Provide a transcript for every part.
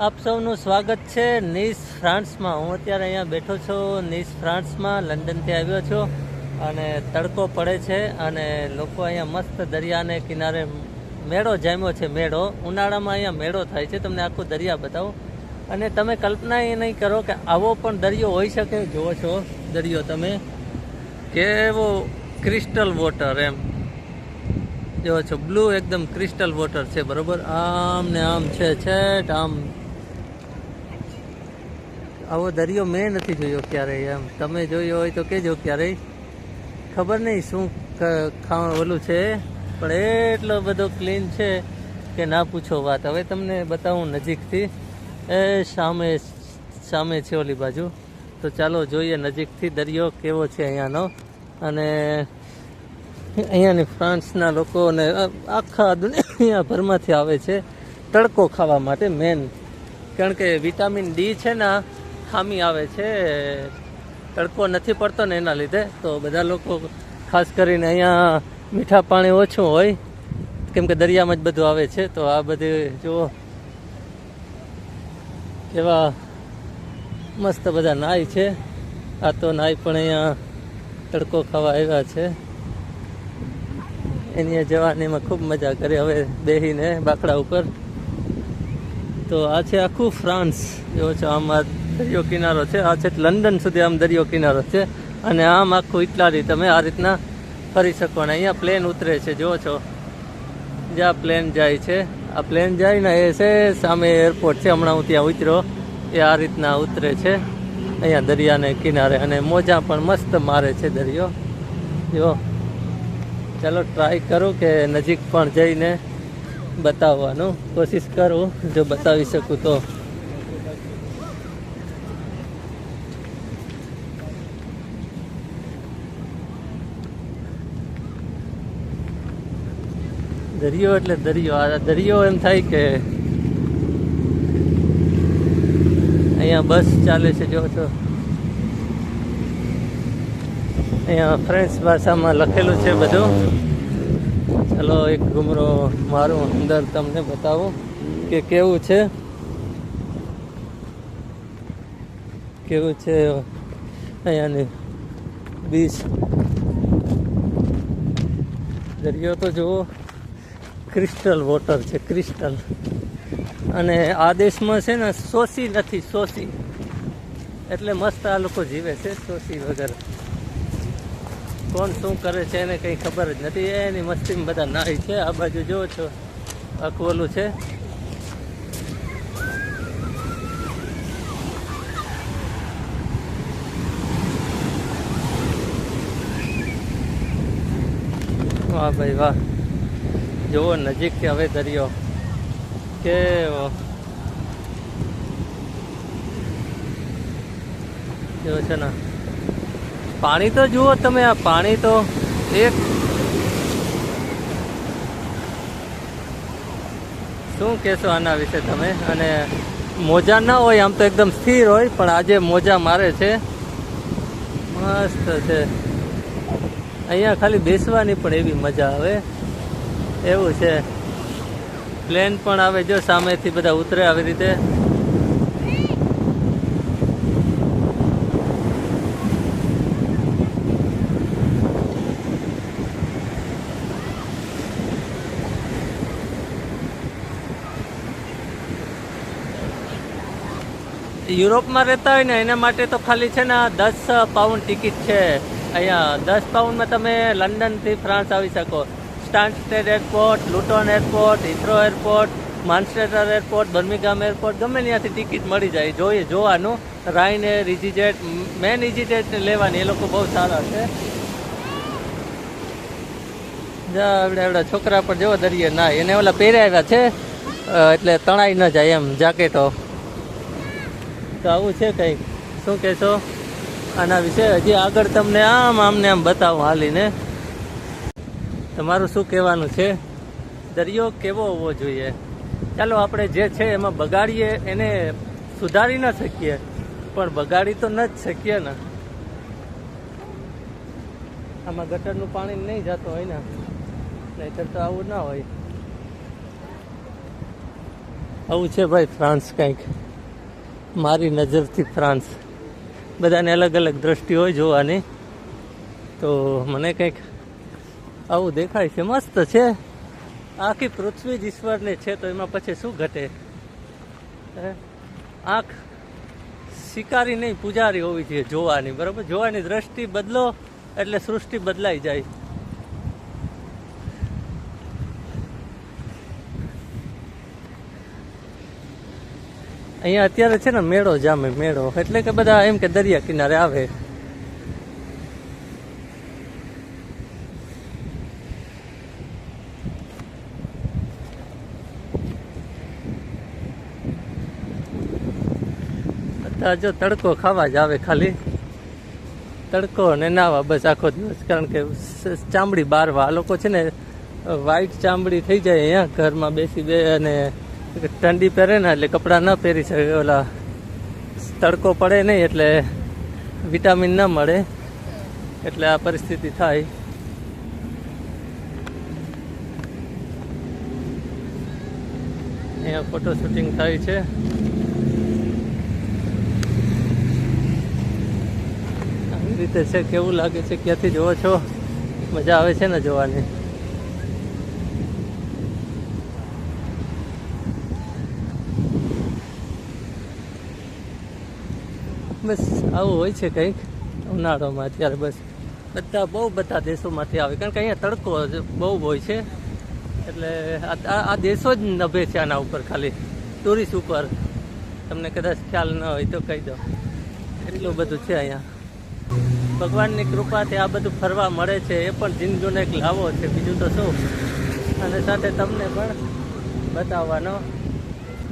આપ સૌનું સ્વાગત છે નીસ ફ્રાન્સમાં. હું અત્યારે અહીંયા બેઠો છું નીસ ફ્રાન્સમાં, લંડનથી આવ્યો છું અને તડકો પડે છે અને લોકો અહીંયા મસ્ત દરિયાને કિનારે મેળો જામ્યો છે, મેળો. ઉનાળામાં અહીંયા મેળો થાય છે, તમને આખો દરિયા બતાવું. અને તમે કલ્પના એ નહીં કરો કે આવો પણ દરિયો હોઈ શકે. જુઓ છો દરિયો તમે. કેવો ક્રિસ્ટલ વોટર એમ. જુઓ છો, બ્લુ એકદમ ક્રિસ્ટલ વોટર છે, બરાબર? આમ ને આમ છે, છેટ આમ. આવો દરિયો મેં નથી જોયો ક્યારેય એમ. તમે જોયો હોય તો કેજો ક્યારેય. ખબર નહીં શું ખાવા ઓલું છે. પણ એટલો બધો ક્લીન છે કે ના પૂછો વાત. હવે તમને બતાવું નજીકથી. એ સામે સામે છે ઓલી બાજુ. તો ચાલો જોઈએ નજીકથી દરિયો કેવો છે અહીંયાનો. અને અહીંયાની ફ્રાન્સના લોકો અને આખા દુનિયાભરમાંથી આવે છે તડકો ખાવા માટે મેન કારણ કે વિટામિન ડી છે ને ખામી આવે છે, તડકો નથી પડતો ને એના લીધે, તો બધા લોકો ખાસ કરીને અહીંયા મીઠા પાણી ઓછું હોય, કેમ કે દરિયામાં જ બધું આવે છે, તો આ બધી જુઓ. કેવા મસ્ત બધા નાય છે. આ તો નાય પણ અહીંયા તડકો ખાવા આવ્યા છે. એની જવાનીમાં ખૂબ મજા કરી, હવે બેહીને બાકડા ઉપર. તો આ છે આખું ફ્રાન્સ. એવો છે, આમ દરિયો કિનારો છે. આ છે લંડન સુધી આમ દરિયો કિનારો છે. અને આમ આખું ઇટલારી તમે આ રીતના ફરી શકો. ને અહીંયા પ્લેન ઉતરે છે. જુઓ છો. જ્યાં પ્લેન જાય છે. આ પ્લેન જાય ને એ છે સામે એરપોર્ટ છે. હમણાં હું ત્યાં ઉતર્યો. એ આ રીતના ઉતરે છે. અહીંયા દરિયાને કિનારે. અને મોજા પણ મસ્ત મારે છે દરિયો. જો ચાલો ટ્રાય કરું કે નજીક પણ જઈને બતાવવાનું. કોશિશ કરું. જો બતાવી શકું તો. દરિયો એટલે દરિયો. આ દરિયો એમ થાય કે અહીંયા બસ ચાલે છે, જો છો અહીંયા ફ્રેન્ચ ભાષામાં લખેલું છે બધું. ચાલો એક ઘુમરો મારું અંદર તમને બતાવું કે કેવું છે. કેવું છે અહીંયાની બીચ. દરિયો તો જુઓ. ક્રિસ્ટલ વોટર છે, ક્રિસ્ટલ. અને આ દેશમાં છે ને સોસી નથી સોસી એટલે મસ્ત આ લોકો જીવે છે સોસી વગર. કોણ શું કરે છે એને કંઈ ખબર જ નથી. એની મસ્તીમાં બધા નાય છે. આ બાજુ જુઓ છો, આખું છે. વાહ ભાઈ વાહ. જુઓ નજીકથી હવે દરિયો જેવો છે ને? પાણી તો જુઓ તમે આ પાણી તો એક શું કહેશો આના વિશે તમે? અને મોજા ના હોય આમ તો એકદમ સ્થિર હોય, પણ આજે મોજા મારે છે, મસ્ત છે. અહીંયા ખાલી બેસવાની પણ એવી મજા આવે. એવું છે. પ્લેન પણ આવે જો સામેથી બધા ઉતરે આવી રીતે. યુરોપમાં રહેતા હોય ને, એના માટે તો ખાલી છે ને દસ પાઉન્ડ ટિકિટ છે. અહીંયા દસ પાઉન્ડમાં તમે લંડનથી ફ્રાન્સ આવી શકો. Stansted airport, Luton airport, Heathrow airport Manchester airport, Birmingham airport, ગમે ત્યાંથી ટિકિટ મળી જાય. જોઈએ, જોવાનું. રાઈન એર ઇઝીજેટ મેન ઇઝીજેટને લેવાની, એ લોકો બહુ સારા છે. જા એવડા એવડા છોકરા પર જેવો દરિયે ના, એને ઓલા પહેર્યા છે એટલે તણાઈ ન જાય એમ, જાકેટો. તો આવું છે કંઈક. શું કહેશો? આના વિશે હજી આગળ તમને આમ, આમને આમ બતાવું હાલીને. તમારું શું કહેવાનું છે? દરિયો કેવો હોવો જોઈએ? ચાલો આપણે જે છે એમાં બગાડીએ, એને સુધારી ન શકીએ. પણ બગાડી તો ન જ શકીએ ને. આમાં ગટરનું પાણી નહીં જતું હોય ને, નહીતર તો આવું ના હોય. આવું છે ભાઈ ફ્રાન્સ કંઈક. મારી નજરથી ફ્રાન્સ. બધાને અલગ અલગ દ્રષ્ટિ હોય જોવાની. તો મને કંઈક આવું દેખાય છે, મસ્ત છે. આખી પૃથ્વી જ ઈશ્વરની છે, તો એમાં પછી શું ઘટે? આંખ શિકારી નહીં, પૂજારી હોવી જોઈએ, જોવાની, બરાબર? જોવાની દ્રષ્ટિ બદલો, એટલે સૃષ્ટિ બદલાઈ જાય. અહીંયા અત્યારે છે ને, મેળો જામે, મેળો. એટલે કે બધા એમ કે દરિયા કિનારે આવે. અત્યારે જો તડકો ખાવા જ આવે ખાલી. તડકો અને નાવા બસ આખો દિવસ. કારણ કે ચામડી બારવા આ લોકો છે ને વ્હાઈટ ચામડી થઈ જાય અહીંયા ઘરમાં બેસી બે અને ઠંડી પહેરે ને એટલે કપડાં ન પહેરી શકે. ઓલા તડકો પડે નહીં એટલે વિટામિન ન મળે. એટલે આ પરિસ્થિતિ થાય. અહીંયા ફોટો શૂટિંગ થાય છે. રીતે છે, કેવું લાગે છે, ક્યાંથી જોવો છો? મજા આવે છે ને જોવાની? બસ, આવું હોય છે કંઈક, ઉનાળામાં અત્યારે બસ. બધા, બહુ બધા દેશોમાંથી આવે, કારણ કે અહીંયા તડકો બહુ હોય છે. એટલે આ દેશો જ નભે છે આના ઉપર ખાલી ટુરિસ્ટ ઉપર. તમને કદાચ ખ્યાલ ન હોય તો કહી દો. એટલું બધું છે અહીંયા. ભગવાનની કૃપાથી આ બધું ફરવા મળે છે, એ પણ જિંદગીનો એક લાવો છે. બીજું તો શું? અને સાથે તમને પણ બતાવવાનો,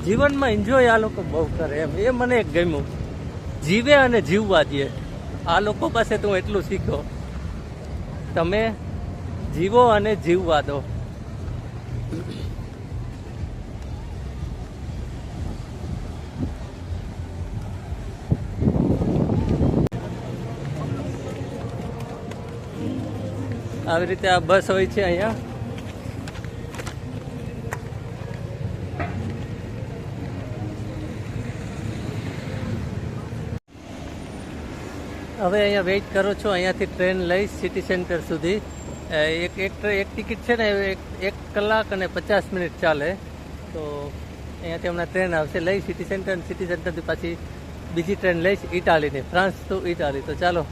જીવનમાં એન્જોય આ લોકો બહુ કરે એમ. એ મને એક ગમ્યું. જીવે અને જીવવા દે. આ લોકો પાસે તો હું એટલું શીખ્યો. તમે જીવો અને જીવવા દો. આવી રીતે આ બસ હોય છે અહીંયા. હવે અહીંયા વેઇટ કરો છો, અહીંયાથી ટ્રેન લઈશ સિટી સેન્ટર સુધી. એક એક એક ટિકિટ છે ને, એક એક કલાક અને પચાસ મિનિટ ચાલે. તો અહીંયાથી હમણાં ટ્રેન આવશે, લઈ સિટી સેન્ટર સિટી સેન્ટરથી પાછી બીજી ટ્રેન લઈશ, ઇટાલીની ફ્રાન્સ ટુ ઇટાલી તો ચાલો,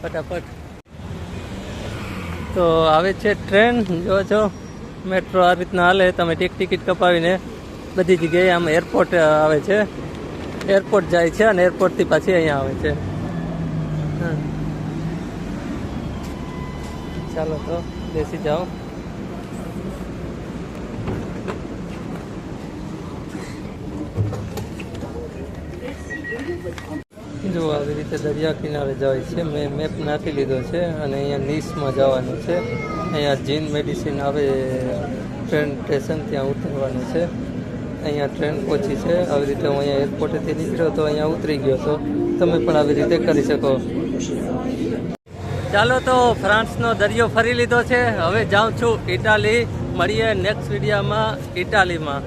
ફટાફટ. તો આવે છે ટ્રેન. જો છો મેટ્રો આ રીતના હાલે. તમે ટિક ટિકિટ કપાવીને બધી જગ્યાએ આમ એરપોર્ટ આવે છે. એરપોર્ટ જાય છે અને એરપોર્ટથી પાછી અહીંયા આવે છે. ચાલો તો, બેસી જાઓ જો દરિયા કિનારે જાય છે. મેં મેપ નાખી લીધો છે અને અહીંયા નીસમાં જવાનું છે. અહીંયા જીન મેડિસિન આવે ટ્રેન સ્ટેશન ત્યાં ઉતરવાનું છે. અહીંયા ટ્રેન પહોંચી છે. આવી રીતે હું અહીંયા એરપોર્ટેથી નીકળ્યો તો અહીંયા ઉતરી ગયો તો તમે પણ આવી રીતે કરી શકો. ચાલો તો ફ્રાન્સનો દરિયો ફરી લીધો છે. હવે જાઉં છું ઇટાલી. મળીએ નેક્સ્ટ વિડીયામાં ઇટાલીમાં.